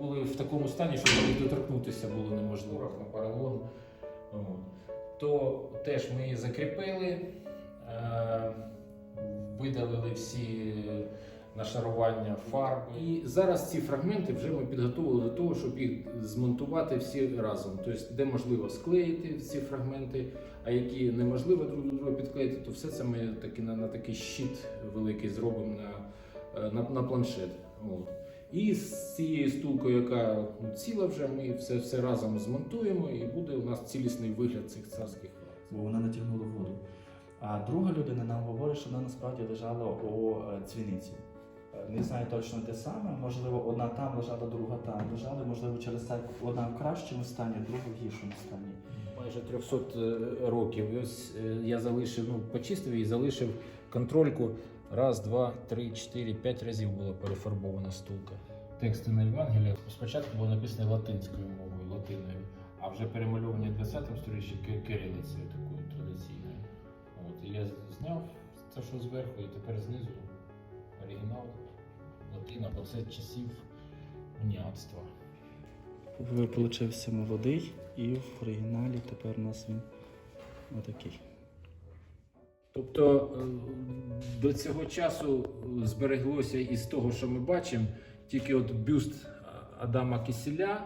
були в такому стані, що них доторкнутися було неможливо на поролон. То теж ми її закріпили, е, видалили всі нашарування фарб. І зараз ці фрагменти вже ми підготували до того, щоб їх змонтувати всі разом. Тобто, де можливо склеїти ці фрагменти, а які неможливо друг до друга підклеїти, то все це ми таки на, на такий щит великий зробимо на, е, на, на планшет. От. І з цією стулкою, яка ну, ціла вже, ми все, все разом змонтуємо, і буде у нас цілісний вигляд цих царських врат. бо вона натягнула воду. А друга людина нам говорить, що вона насправді лежала у е, дзвіниці. Е, Не знаю точно де саме, можливо, одна там лежала, друга там лежала, можливо, через це одна в кращому стані, друга в гіршому стані. Майже 300 е, років. Ось я залишив, ну, почистив і залишив контрольку. Раз, два, три, чотири, п'ять разів була перефарбована стулка. Тексти на Євангеліях спочатку були написані латинською мовою, латиною, а вже перемальовані в 20 сторіччі ки- кирилицею такою традиційною. От, і я зняв це, що зверху, і тепер знизу оригінал латина, бо це часів уніатства. Получився молодий, і в оригіналі тепер у нас він отакий. Тобто е, до цього часу збереглося із того, що ми бачимо, тільки от бюст Адама Киселя,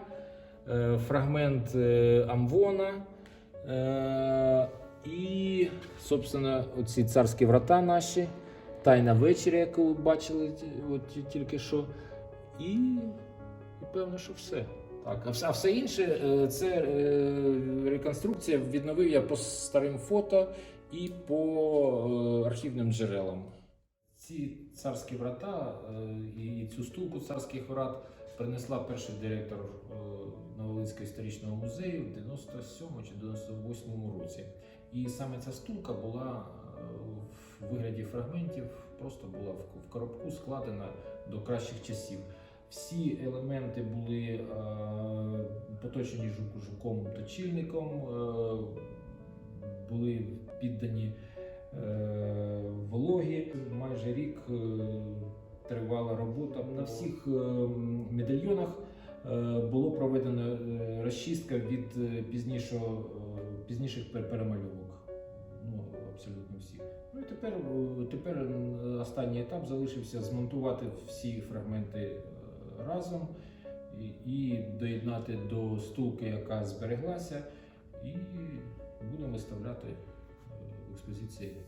е, фрагмент е, Амвона і, собственно, оці царські врата наші, Тайна вечеря, яку ви бачили от тільки що. І, і певно, що все. Так, а все, інше це реконструкція. Відновив я по старим фото і по е, архівним джерелам. Ці царські врата е, і цю стулку царських врат принесла перший директор е, Новолинського історичного музею в 97 чи 98 році. І саме ця стулка була в вигляді фрагментів, просто була в- коробку складена до кращих часів. Всі елементи були поточені жук- жуком точильником, були піддані е, вологі. Майже рік е, тривала робота. На всіх е, медальйонах було проведено розчистка від пізнішого, пізніших пер- перемальовок. Ну, абсолютно всіх. Ну і тепер, тепер останній етап залишився змонтувати всі фрагменти разом і доєднати до стулки, яка збереглася, і будемо виставляти o ser,